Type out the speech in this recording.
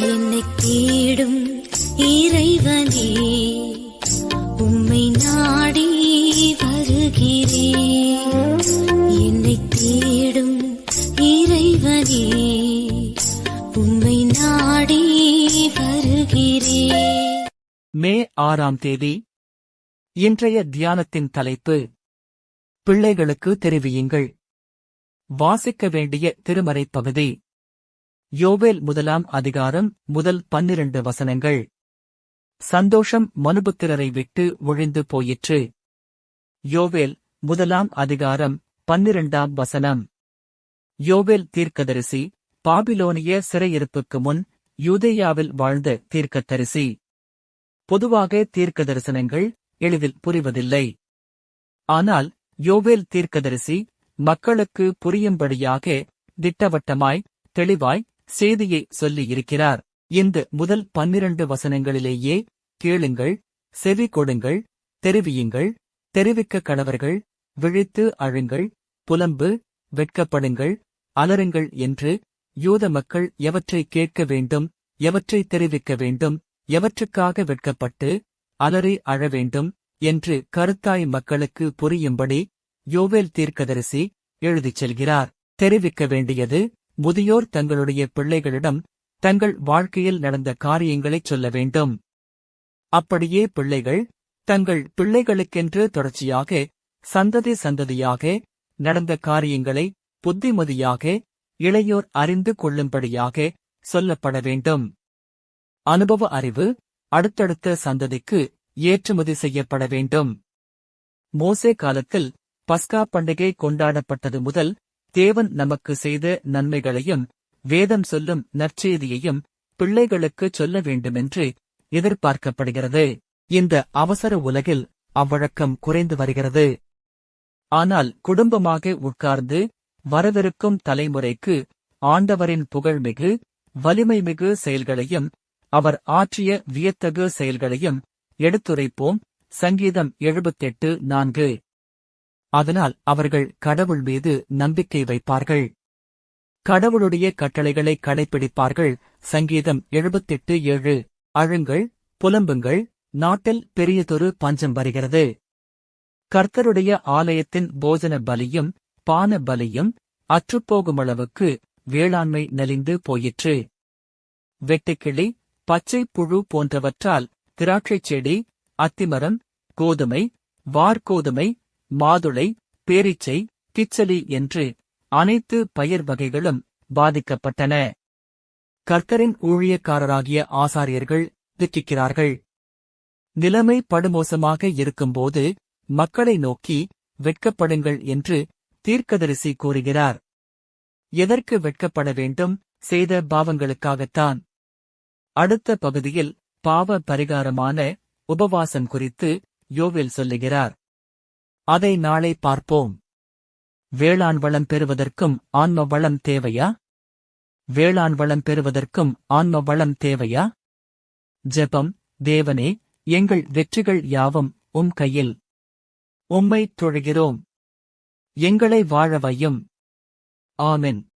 என்னை தேடும் இறைவனே உம்மை நாடி வருகிறேன் என்னை தேடும் இறைவனே உம்மை நாடி வருகிறேன் மே ஆறாம் தேதி இன்றைய தியானத்தின் தலைப்பு பிள்ளைகளுக்கு தெரிவியுங்கள். வாசிக்க வேண்டிய திருமறை பகுதி. யோவேல் முதலாம் அதிகாரம் முதல் பன்னிரண்டு வசனங்கள். சந்தோஷம் மனுபுத்திரரை விட்டு ஒழிந்து போயிற்று. யோவேல் முதலாம் அதிகாரம் பன்னிரண்டாம் வசனம். யோவேல் தீர்க்கதரிசி பாபிலோனிய சிறையிருப்புக்கு முன் யூதேயாவில் வாழ்ந்த தீர்க்கதரிசி. பொதுவாக தீர்க்க தரிசனங்கள் எளிதில் புரிவதில்லை. ஆனால் யோவேல் தீர்க்கதரிசி மக்களுக்கு புரியும்படியாக திட்டவட்டமாய் தெளிவாய் செய்தியை சொல்லியிருக்கிறார் இந்த முதல் பன்னிரண்டு வசனங்களிலேயே கேளுங்கள் செவி கொடுங்கள் தெரிவியுங்கள் தெரிவிக்க கடவர்கள் விழித்து அழுங்கள் புலம்பு வெட்கப்படுங்கள் அலறுங்கள் என்று யூத மக்கள் எவற்றை கேட்க வேண்டும் எவற்றை தெரிவிக்க வேண்டும் எவற்றுக்காக வெட்கப்பட்டு அலறி அழ வேண்டும் என்று கருத்தாய் மக்களுக்கு புரியும்படி யோவேல் தீர்க்கதரிசி எழுதிச் செல்கிறார். தெரிவிக்க வேண்டியது முதியோர் தங்களுடைய பிள்ளைகளிடம் தங்கள் வாழ்க்கையில் நடந்த காரியங்களைச் சொல்ல வேண்டும். அப்படியே பிள்ளைகள் தங்கள் பிள்ளைகளுக்கென்று தொடர்ச்சியாக சந்ததி சந்ததியாக நடந்த காரியங்களை புத்திமதியாக இளையோர் அறிந்து கொள்ளும்படியாக சொல்லப்பட வேண்டும். அனுபவ அறிவு அடுத்தடுத்த சந்ததிக்கு ஏற்றுமதி செய்யப்பட வேண்டும். மோசே காலத்தில் பஸ்கா பண்டிகை கொண்டாடப்பட்டது முதல் தேவன் நமக்கு செய்த நன்மைகளையும் வேதம் சொல்லும் நற்செய்தியையும் பிள்ளைகளுக்கு சொல்ல வேண்டுமென்று எதிர்பார்க்கப்படுகிறது. இந்த அவசர உலகில் அவ்வழக்கம் குறைந்து வருகிறது. ஆனால் குடும்பமாக உட்கார்ந்து வரவிருக்கும் தலைமுறைக்கு ஆண்டவரின் புகழ்மிகு வலிமைமிகு செயல்களையும் அவர் ஆற்றிய வியத்தகு செயல்களையும் எடுத்துரைப்போம். சங்கீதம் எழுபத்தெட்டு நான்கு. அதனால் அவர்கள் கடவுள் மீது நம்பிக்கை வைப்பார்கள். கடவுளுடைய கட்டளைகளை கடைப்பிடிப்பார்கள். சங்கீதம் எழுபத்தெட்டு ஏழு. அழுங்கள் புலம்புங்கள் நாட்டில் பெரியதொரு பஞ்சம் வருகிறது. கர்த்தருடைய ஆலயத்தின் போஜன பலியும் பான பலியும் அற்றுப்போகுமளவுக்கு வேளாண்மை நலிந்து போயிற்று. வெட்டுக்கிளி பச்சை புழு போன்றவற்றால் திராட்சைச் செடி அத்திமரம் கோதுமை வார்கோதுமை மாதுளை பேரீச்சை கிச்சலி என்று அனைத்து பயிர் வகைகளும் பாதிக்கப்பட்டன. கர்த்தரின் ஊழியக்காரராகிய ஆசாரியர்கள் திட்டிக்கிறார்கள் நிலைமை படுமோசமாக இருக்கும்போது மக்களை நோக்கி வெட்கப்படுங்கள் என்று தீர்க்கதரிசி கூறுகிறார். எதற்கு வெட்கப்பட வேண்டும்? செய்த பாவங்களுக்காகத்தான். அடுத்த பகுதியில் பாவ பரிகாரமான உபவாசம் குறித்து யோவில் சொல்லுகிறார். அதை நாளை பார்ப்போம். வேளாண் வளம் பெறுவதற்கும் ஆன்ம வளம் தேவையா? வேளாண் வளம் பெறுவதற்கும் ஆன்ம வளம் தேவையா? ஜெபம் தேவனே எங்கள் வெற்றிகள் யாவும் உம் கையில். உம்மை தொழுகிறோம். எங்களை வாழ வையும். ஆமென்.